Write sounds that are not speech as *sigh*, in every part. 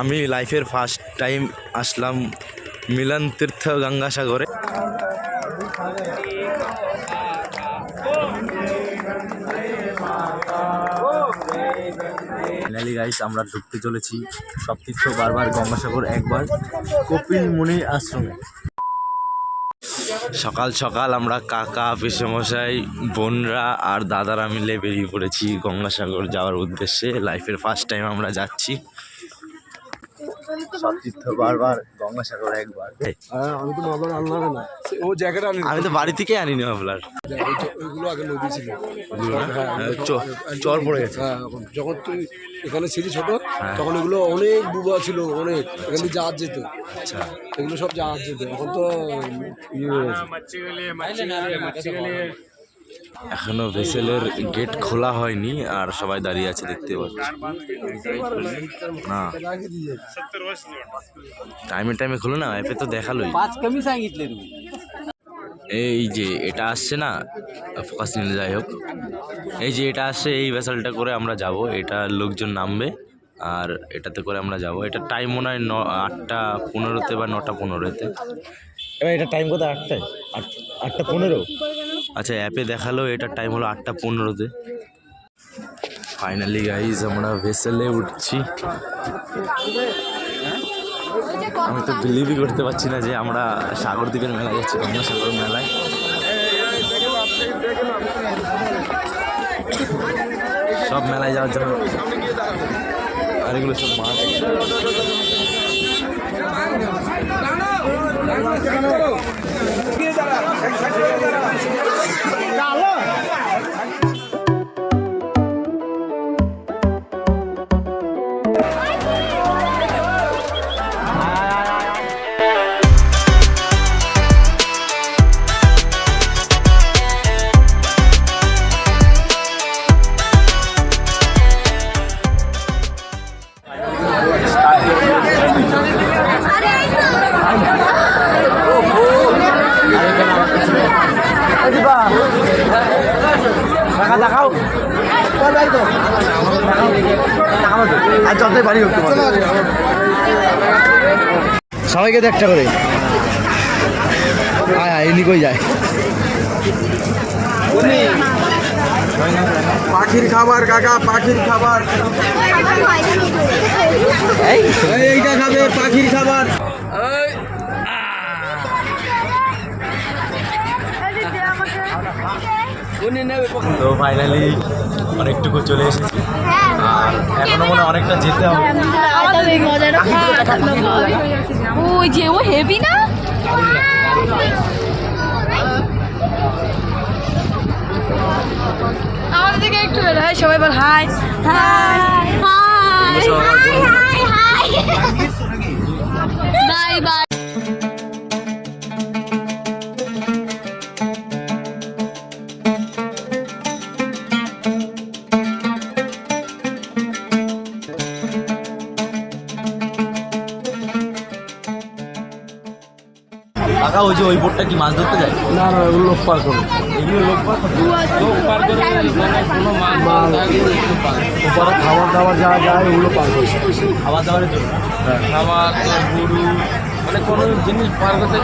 আমি লাইফের first time আসলাম মিলন তীর্থ গঙ্গাসাগরে। গাইস আমরা ঢুকতে চলেছি সব তীর্থ বারবার গঙ্গাসাগর একবার কপিল মুনি আশ্রমে। সকাল সকাল আমরা কাকা, পিসেমশাই, বোনরা আর দাদারা মিলে বেরিয়ে পড়েছি গঙ্গাসাগর যাওয়ার উদ্দেশ্যে। লাইফের ফার্স্ট টাইম আমরা যাচ্ছি। সব তীর্থ বারবার গঙ্গাসাগর একবার। হ্যাঁ আমি তো মামলার আনলাম না। ও জ্যাকেট আনি আমি তো বাড়ি থেকে আনিনি মাফলার ওইগুলো আগে নদী ছিল। চর পড়ে গেছে। হ্যাঁ যখন তুই এখানে ছিলি ছোট তখন এগুলো অনেক ডুবা ছিল অনেক। এখানে জাহাজ যেত। আচ্ছা। এগুলো সব জাহাজ যেত। এখন তো ইয়ে হয়ে এখনও ভেসেলের গেট খোলা হয়নি আর সবাই দাঁড়িয়ে আছে দেখতে পাচ্ছি। না। টাইমে টাইমে খুলো না এপে তো দেখালোই। এই যে এটা আসছে না ফোকাস নিলে যাই হোক। এই যে এটা আসছে, এই ভেসেলটা করে আমরা যাব, এটা লোকজন নামবে আর এটাতে করে আমরা যাব। এটা টাইম মনে হয় ন, আটটা পনেরোতে বা নটা পনেরোতে। এবার এটা টাইম কত আটটায়? আট, আটটা পনেরো? আচ্ছা অ্যাপে দেখাল এটার টাইম হলো আটটা পনেরোতে। ফাইনালি গাইজ আমরা ভেসেলে উঠছি। আমি তো বিলিভই করতে পারছি না যে আমরা সাগর দ্বীপের মেলায় যাচ্ছি, গঙ্গা সাগর মেলায়। সব মেলায় যাওয়ার জন্য। আর এগুলো সব মাছ। আর সবাইকে তো একটা করে। আয় আয় এনি কই যায়। পাখির খাবার কাকা পাখির খাবার। এইটা খাবে পাখির খাবার। তো ফাইনালি অনেকটুকু চলে এসেছি। আর এখনও মনে অনেকটা যেতে হবে। ওই যে ও হেভি না? আমাদের দিকে একটু বের। হয় সবাই বল hi hi hi hi bye bye কাকা ওই যে ওই বোটটা কি মাছ ধরতে যায়? না না ওগুলো লোক পার করো। এগুলো লোক পার করে? মাল ওপরে খাবার দাবার যা যায় ওগুলো পার করো। খাবার দাবারের জন্য? খাবার গরু মানে কোনো জিনিস পার করতে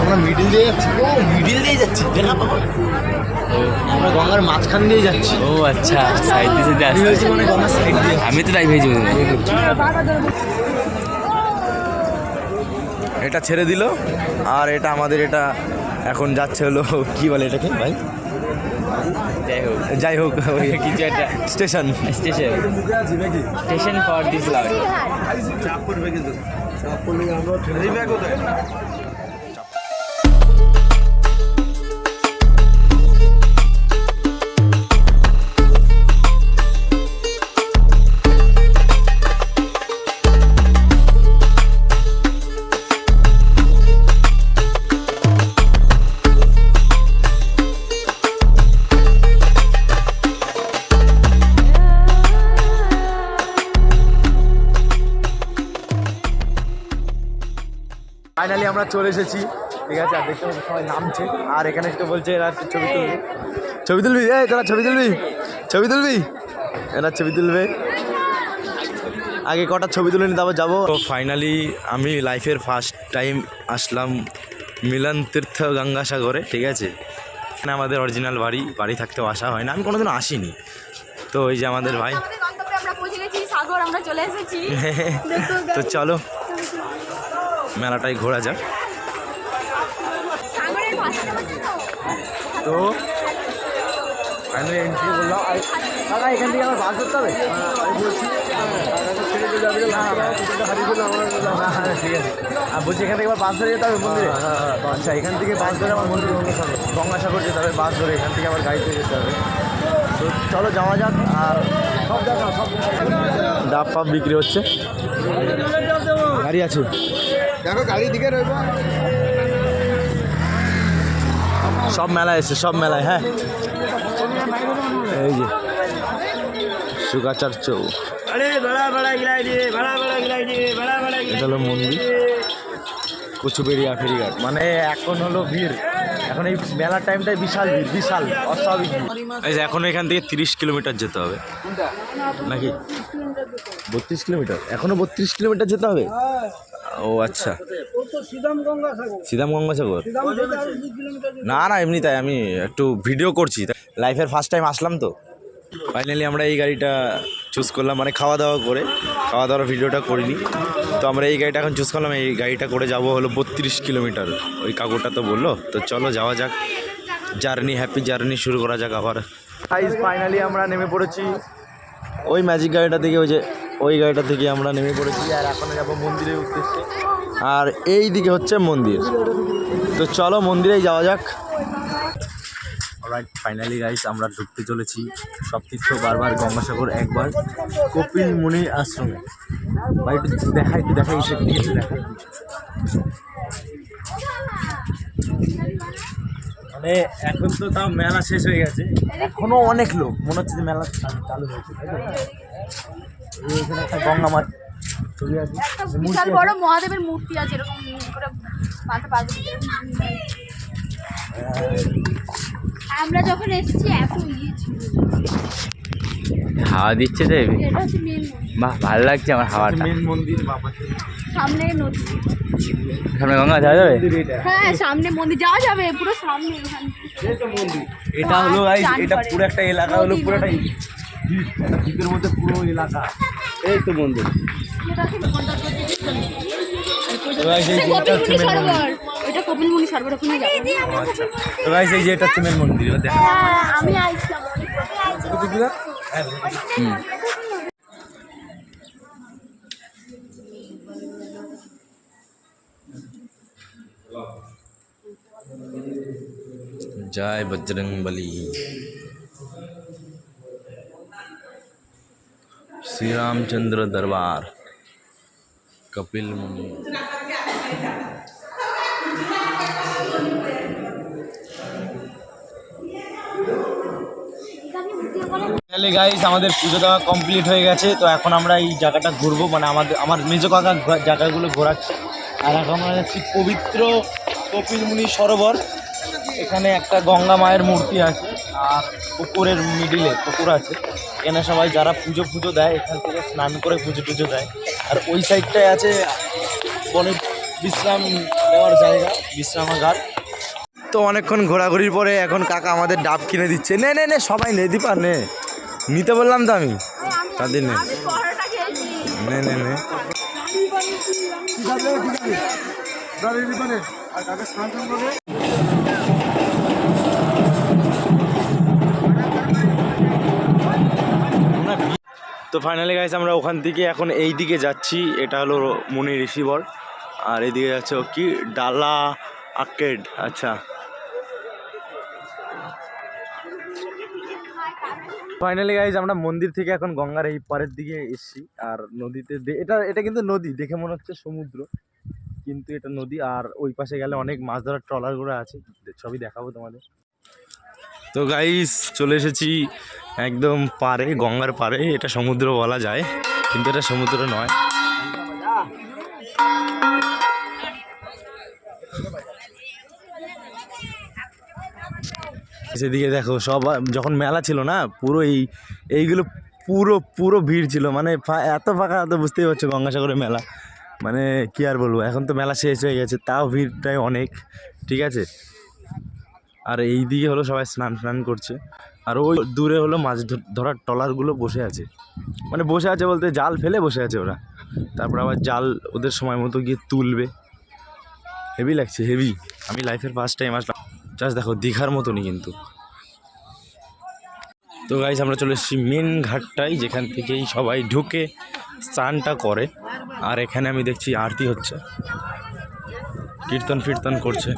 আমরা মিডিল দিয়ে যাচ্ছি। ও মিডিল দিয়ে যাচ্ছি। দেখা পাবো আমরা গঙ্গার মাঝখান দিয়ে যাচ্ছি। ও আচ্ছা সাইড দিয়ে সাইডে আমি হয়েছি মানে দিয়ে? আমি তো তাই ভেজি এটা ছেড়ে দিল আর এটা আমাদের এটা এখন যাচ্ছে হলো কি বলে এটাকে ভাই? যাই হোক যাই হোক *laughs* কিছু একটা। Station. Station. Station for this love আমরা চলে এসেছি। ঠিক আছে আর দেখতে পাচ্ছি সবাই নামছে। আর এখানে একটু বলছে এরা একটু ছবি তুলবি। ছবি তুলবি? এই তোরা ছবি তুলবি? ছবি তুলবি? এরা ছবি তুলবে। আগে কটা ছবি তুলে নিয়ে তারপর যাব। তো ফাইনালি আমি লাইফের ফার্স্ট টাইম আসলাম মিলন তীর্থ গঙ্গাসাগরে ঠিক আছে? এখানে আমাদের অরিজিনাল বাড়ি বাড়ি থাকতেও আসা হয় না। আমি কোনোদিন আসিনি। তো ওই যে আমাদের ভাই। *laughs* তো গন্তব্যে আমরা পৌঁছে গেছি সাগর আমরা চলে এসেছি তো চলো মেলাটাই ঘোরা যাক। তো? তো ফাইনালি এন্ট্রি করলাম দাদা এখান থেকে আমার বাস ধরতে হবে? হ্যাঁ, বলছি এখান থেকে এবার বাস ধরে যেতে হবে মন্দিরে? আচ্ছা এখান থেকে বাস ধরে আমার মন্দির গঙ্গাসাগর গঙ্গাসাগর যেতে হবে বাস ধরে এখান থেকে আবার গাড়িতে যেতে হবে। তো চলো যাওয়া যাক। আর সব জায়গা সব ডাব ফাব বিক্রি হচ্ছে। গাড়ি আছে। দেখো গাড়ি দিকে রইবো। সব মেলায় এসে সব মেলায় হ্যাঁ। এই যে সুগাচার চৌ। এটা হলো মন্দির। কচুবেড়িয়া ফেরিঘাট। মানে এখন হলো ভিড়। এখন এই মেলার টাইমটাই বিশাল ভিড় বিশাল অস্বাভাবিক ভিড়। এই যে এখন এখান থেকে তিরিশ কিলোমিটার যেতে হবে। নাকি? বত্রিশ কিলোমিটার? এখনও বত্রিশ কিলোমিটার যেতে হবে? ও আচ্ছা। সিদাম গঙ্গাসাগর না না এমনি তাই আমি একটু ভিডিও করছি। লাইফের ফার্স্ট টাইম আসলাম তো। ফাইনালি আমরা এই গাড়িটা চুজ করলাম মানে খাওয়া দাওয়া করে। খাওয়া দাওয়ার ভিডিওটা করিনি। তো আমরা এই গাড়িটা এখন চুজ করলাম এই গাড়িটা করে যাব হলো বত্রিশ কিলোমিটার। ওই কাকুটা তো বলল তো চলো যাওয়া যাক। জার্নি হ্যাপি জার্নি শুরু করা যাক আবার। ফাইনালি আমরা নেমে পড়েছি। ওই ম্যাজিক গাড়িটা থেকে ওই যে ওই গাড়িটা থেকে আমরা নেমে পড়েছি আর এখন যাব মন্দিরের উদ্দেশ্যে। আর এই দিকে হচ্ছে মন্দির। তো চলো মন্দিরেই যাওয়া যাক। অলরাইট ফাইনালি গাইস আমরা ঢুকতে চলেছি সব তীর্থ বারবার গঙ্গাসাগর একবার কপিল মুনি আশ্রমে। ভাই, একটু দেখা একটু দেখা এসে দেখা। মানে এখন তো তাও মেলা শেষ হয়ে গেছে। এখনও অনেক লোক। মনে হচ্ছে যে মেলা চালু- হয়েছে এখানে একটা গঙ্গা মাছ ছবি আছে বিশাল বড় মহাদেবের মূর্তি আছে এরকম করে মাথা পাগল আমরা যখন এসেছি এত ইয়ে ছিল। হাওয়া দিচ্ছে তো এটা হচ্ছে মেন বাহ ভালো লাগছে আমার হাওয়াটা। মেন মন্দির সামনে নদী। সামনে গঙ্গা যাওয়া যাবে? হ্যাঁ সামনে মন্দির যাওয়া যাবে পুরো সামনে ওখান এটা হলো guys, এটা পুরো। একটা এলাকা হলো নদী, পুরোটা একটা দ্বীপের মধ্যে পুরো এলাকা। এই তো মন্দির। তো guys, এই শ্রী রামচন্দ্র দরবার মুনি। ফাইনালি গাইস আমাদের পুজো দেওয়া কমপ্লিট হয়ে গেছে, তো এখন আমরা এই জায়গাটা ঘুরবো মানে আমাদের, আমার মেজো কাকা জায়গাগুলো ঘোরাচ্ছে। আর এখন আমরা যাচ্ছি পবিত্র কপিলমুনি সরোবর। এখানে একটা গঙ্গা মায়ের মূর্তি আছে। আর পুকুরের মিডিলে পুকুর আছে। এখানে সবাই যারা পুজো পুজো দেয় এখান থেকে স্নান করে পুজো টুজো দেয়। আর ওই সাইডটায় আছে বনে বিশ্রাম নেওয়ার জায়গা বিশ্রামাগার। তো অনেকক্ষণ ঘোরাঘুরির পরে এখন কাকা আমাদের ডাব কিনে দিচ্ছে। নে নে নে সবাই নে দীপা নে। নিতে বললাম তো আমি। তাদের নে। আমি পরোটা খেয়েছি নে। নে নে তো ফাইনালি গাইস আমরা ওখান থেকে এখন এই দিকে যাচ্ছি। এটা হলো মুনি ঋষিবর। আর এইদিকে যাচ্ছে কি? ডালা আর্কেড আচ্ছা। ফাইনালি গাইজ আমরা মন্দির থেকে এখন গঙ্গার এই পারের দিকে এসেছি। আর নদীতে এটা এটা কিন্তু নদী। দেখে মনে হচ্ছে সমুদ্র। কিন্তু এটা নদী। আর ওই পাশে গেলে অনেক মাছ ধরার ট্রলারগুলো আছে। সবই দেখাবো তোমাদের। তো গাইস চলে এসেছি একদম পারে, গঙ্গার পারে। এটা সমুদ্র বলা যায়, কিন্তু এটা সমুদ্র নয়। সেদিকে দেখো, সব, যখন মেলা ছিল না, পুরো এই, এইগুলো পুরো পুরো ভিড় ছিল। মানে এত ফাঁকা, তো বুঝতেই পারছ গঙ্গাসাগরের মেলা। মানে কি আর বলব, এখন তো মেলা শেষ হয়ে গেছে, তাও ভিড়টাই অনেক, ঠিক আছে? আর এই দিকে হলো সবাই স্নান স্নান করছে। আর ওই দূরে হলো মাছ ধরার ট্রলারগুলো বসে আছে। মানে বসে আছে বলতে জাল ফেলে বসে আছে ওরা। তারপর আবার জাল ওদের সময় মতো গিয়ে তুলবে। হেভি লাগছে হেভি আমি লাইফের ফার্স্ট টাইম আসলাম। জাস্ট দেখো, দীঘার মতনই কিন্তু। তো গাইজ আমরা চলে এসেছি মেন ঘাটটাই, যেখান থেকেই সবাই ঢুকে স্নানটা করে। আর এখানে আমি দেখছি আরতি হচ্ছে। কীর্তন ফিরতন করছে।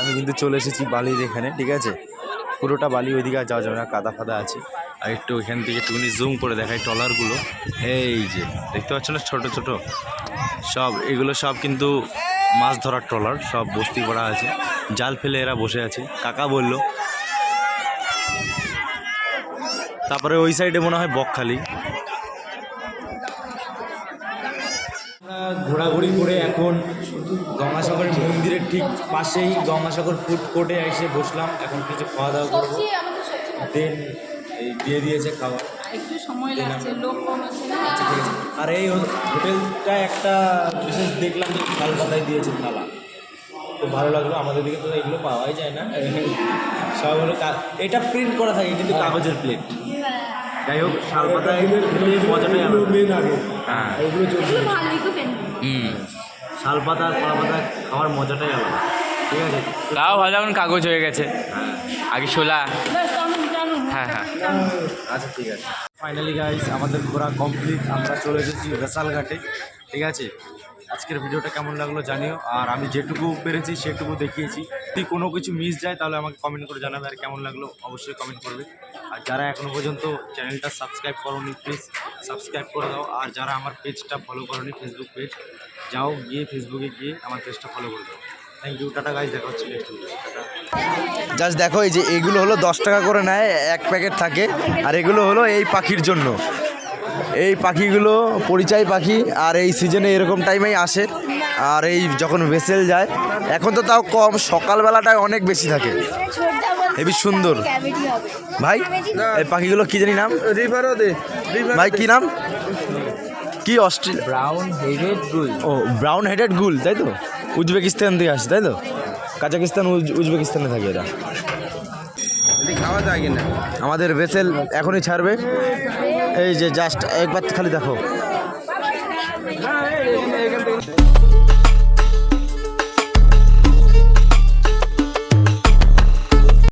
আমি কিন্তু চলে এসেছি বালির এখানে, ঠিক আছে? পুরোটা বালি ওইদিকে আর যাওয়া যাবে না, কাদা ফাদা আছে। আর একটু এখান থেকে একটুখানি জুম করে দেখাই ট্রলারগুলো। এই যে, দেখতে পাচ্ছ না ছোট ছোট? সব, এগুলো সব কিন্তু মাছ ধরার ট্রলার সব বস্তি করা আছে। জাল ফেলে এরা বসে আছে। কাকা বলল তারপরে ওই সাইডে মনে হয় বকখালি। ঘোরাঘুরি করে এখন গঙ্গাসাগর মন্দিরের ঠিক পাশেই গঙ্গাসাগর ফুড কোর্টে এসে বসলাম। এখন কিছু খাওয়া দাওয়া করব। দেন এই দিয়ে দিয়েছে খাবার। একটু সময় লাগছে লোক কম আছে। না আচ্ছা আর এই হোটেলটা একটা বিশেষ দেখলাম যে শাল পাতায় দিয়েছে থালা। খুব ভালো লাগল। আমাদের দিকে তো এগুলো পাওয়াই যায় না। সব হলো কা- এটা প্রিন্ট করা থাকে কিন্তু কাগজের প্লেট যাই হোক শাল পাতায় মজাটাই আলাদা। হ্যাঁ। ওগুলো চলছে। ভালোই তো পেন হুম। শাল পাতা কলা পাতা খাওয়ার মজাটাই আলাদা। ঠিক আছে? তাও ভালো এখন কাগজ হয়ে গেছে। আগে শোলা। হ্যাঁ হ্যাঁ। আচ্ছা ঠিক আছে। ফাইনালি গাইজ আমাদের ঘোরা কমপ্লিট আমরা চলে এসেছি ঘাটে ঠিক আছে? আজকের ভিডিওটা কেমন লাগল জানিও। আর আমি যেটুকু পেরেছি, সেটুকু দেখিয়েছি। যদি কোনো কিছু মিস যায়, তাহলে আমাকে কমেন্ট করে জানাবে আর কেমন লাগল, অবশ্যই কমেন্ট করবে। আর যারা এখনও পর্যন্ত চ্যানেলটা সাবস্ক্রাইব করোনি প্লিজ সাবস্ক্রাইব করে দাও। আর যারা আমার পেজটা ফলো করোনি ফেসবুক পেজ যাও গিয়ে ফেসবুকে গিয়ে আমার পেজটা ফলো করে দাও। থ্যাংক ইউ টাটা গাইজ দেখা হচ্ছে নেক্সট জাস্ট দেখো এই যে এগুলো হলো দশ টাকা করে নেয় এক প্যাকেট থাকে। আর এগুলো হলো এই পাখির জন্য। এই পাখিগুলো পরিচয় পাখি আর এই সিজনে এরকম টাইমেই আসে। আর এই যখন ভেসেল যায় এখন তো তাও কম সকালবেলাটায় অনেক বেশি থাকে। হেবি সুন্দর। ভাই এই পাখিগুলো কি জানি নাম? ভাই কি নাম? কি অস্ট্রেলিয়া ব্রাউন হেডেড গুল। ও ব্রাউন হেডেড গুল তাই তো? উজবেকিস্তান থেকে আসে তাই তো? কাজাকিস্তান উজ- উজবেকিস্তানে থাকে এরা খাওয়া যায় কিনা আমাদের ভেসেল এখনই ছাড়বে। এই যে জাস্ট একবার খালি দেখো।